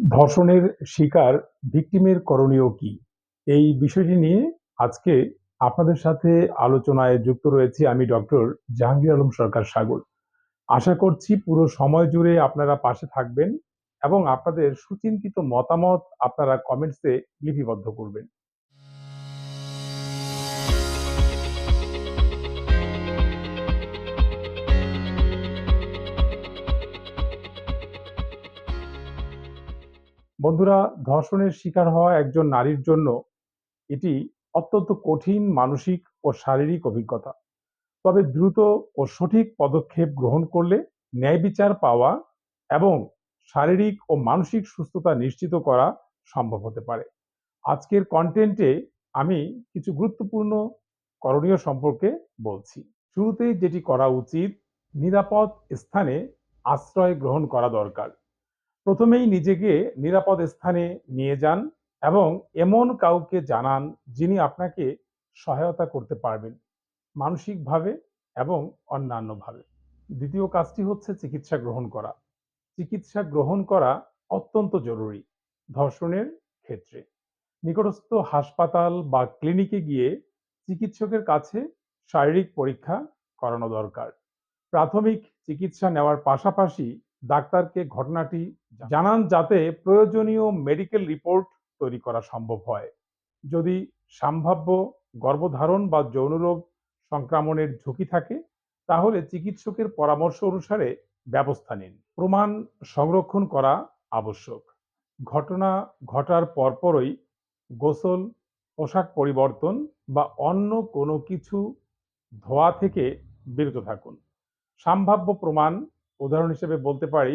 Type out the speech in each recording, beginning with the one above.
ধর্ষণের শিকার ভিকটিমের করণীয় কি? এই বিষয়টি নিয়ে আজকে আপনাদের সাথে আলোচনায় যুক্ত রয়েছি আমি ডক্টর জাহাঙ্গীর আলম সরকার সাগর। আশা করছি পুরো সময় জুড়ে আপনারা পাশে থাকবেন এবং আপনাদের সুচিন্তিত মতামত আপনারা কমেন্টসে লিপিবদ্ধ করবেন। বন্ধুরা, ধর্ষণের শিকার হওয়া একজন নারীর জন্য এটি অত্যন্ত কঠিন মানসিক ও শারীরিক অভিজ্ঞতা। তবে দ্রুত ও সঠিক পদক্ষেপ গ্রহণ করলে ন্যায় বিচার পাওয়া এবং শারীরিক ও মানসিক সুস্থতা নিশ্চিত করা সম্ভব হতে পারে। আজকের কন্টেন্টে আমি কিছু গুরুত্বপূর্ণ করণীয় সম্পর্কে বলছি। শুরুতেই যেটি করা উচিত, নিরাপদ স্থানে আশ্রয় গ্রহণ করা দরকার। প্রথমেই নিজেকে নিরাপদ স্থানে নিয়ে যান এবং এমন কাউকে জানান যিনি আপনাকে সহায়তা করতে পারবেন মানসিকভাবে এবং অন্যান্যভাবে। দ্বিতীয় কাজটি হচ্ছে চিকিৎসা গ্রহণ করা। চিকিৎসা গ্রহণ করা অত্যন্ত জরুরি ধর্ষণের ক্ষেত্রে। নিকটস্থ হাসপাতাল বা ক্লিনিকে গিয়ে চিকিৎসকের কাছে শারীরিক পরীক্ষা করানো দরকার। প্রাথমিক চিকিৎসা নেওয়ার পাশাপাশি ডাক্তারকে ঘটনাটি জানান যাতে প্রয়োজনীয় মেডিকেল রিপোর্ট তৈরি করা সম্ভব হয়। যদি সম্ভাব্য গর্ভধারণ বা যৌনরোগ সংক্রমণের ঝুঁকি থাকে তাহলে চিকিৎসকের পরামর্শ অনুসারে ব্যবস্থা নিন। প্রমাণ সংরক্ষণ করা আবশ্যক। ঘটনা ঘটার পরপরই গোসল, পোশাক পরিবর্তন বা অন্য কোনো কিছু ধোয়া থেকে বিরত থাকুন। সম্ভাব্য প্রমাণ উদাহরণ হিসেবে বলতে পারি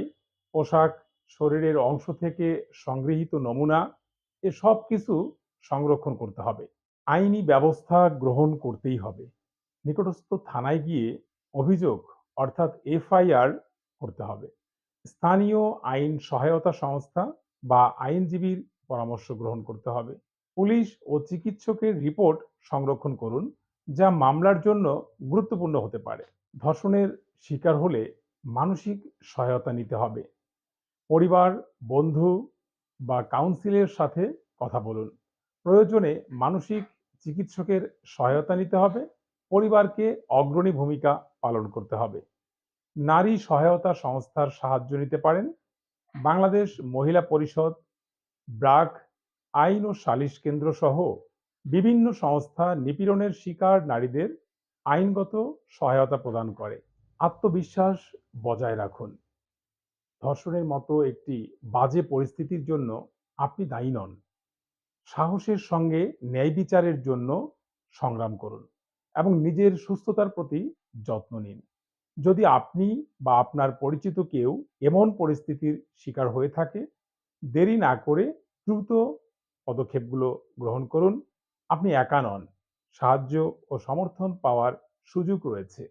পোশাক, শরীরের অংশ থেকে সংগৃহীত নমুনা এ সব কিছু সংরক্ষণ করতে হবে। আইনি ব্যবস্থা গ্রহণ করতেই হবে। নিকটস্থ থানায় গিয়ে অভিযোগ অর্থাৎ এফআইআর করতে হবে। স্থানীয় আইন সহায়তা সংস্থা বা আইনজীবীর পরামর্শ গ্রহণ করতে হবে। পুলিশ ও চিকিৎসকের রিপোর্ট সংরক্ষণ করুন যা মামলার জন্য গুরুত্বপূর্ণ হতে পারে। ধর্ষণের শিকার হলে মানসিক সহায়তা নিতে হবে। পরিবার, বন্ধু বা কাউন্সিলের সাথে কথা বলুন। প্রয়োজনে মানসিক চিকিৎসকের সহায়তা নিতে হবে। পরিবারকে অগ্রণী ভূমিকা পালন করতে হবে। নারী সহায়তা সংস্থার সাহায্য নিতে পারেন। বাংলাদেশ মহিলা পরিষদ, ব্রাক, আইন ও সালিশ কেন্দ্র সহ বিভিন্ন সংস্থা নিপীড়নের শিকার নারীদের আইনগত সহায়তা প্রদান করে। আত্মবিশ্বাস বজায় রাখুন। ধর্ষণের মতো একটি বাজে পরিস্থিতির জন্য আপনি দায়ী নন। সাহসের সঙ্গে ন্যায় বিচারের জন্য সংগ্রাম করুন এবং নিজের সুস্থতার প্রতি যত্ন নিন। যদি আপনি বা আপনার পরিচিত কেউ এমন পরিস্থিতির শিকার হয়ে থাকে, দেরি না করে দ্রুত পদক্ষেপগুলো গ্রহণ করুন। আপনি একা নন। সাহায্য ও সমর্থন পাওয়ার সুযোগ রয়েছে।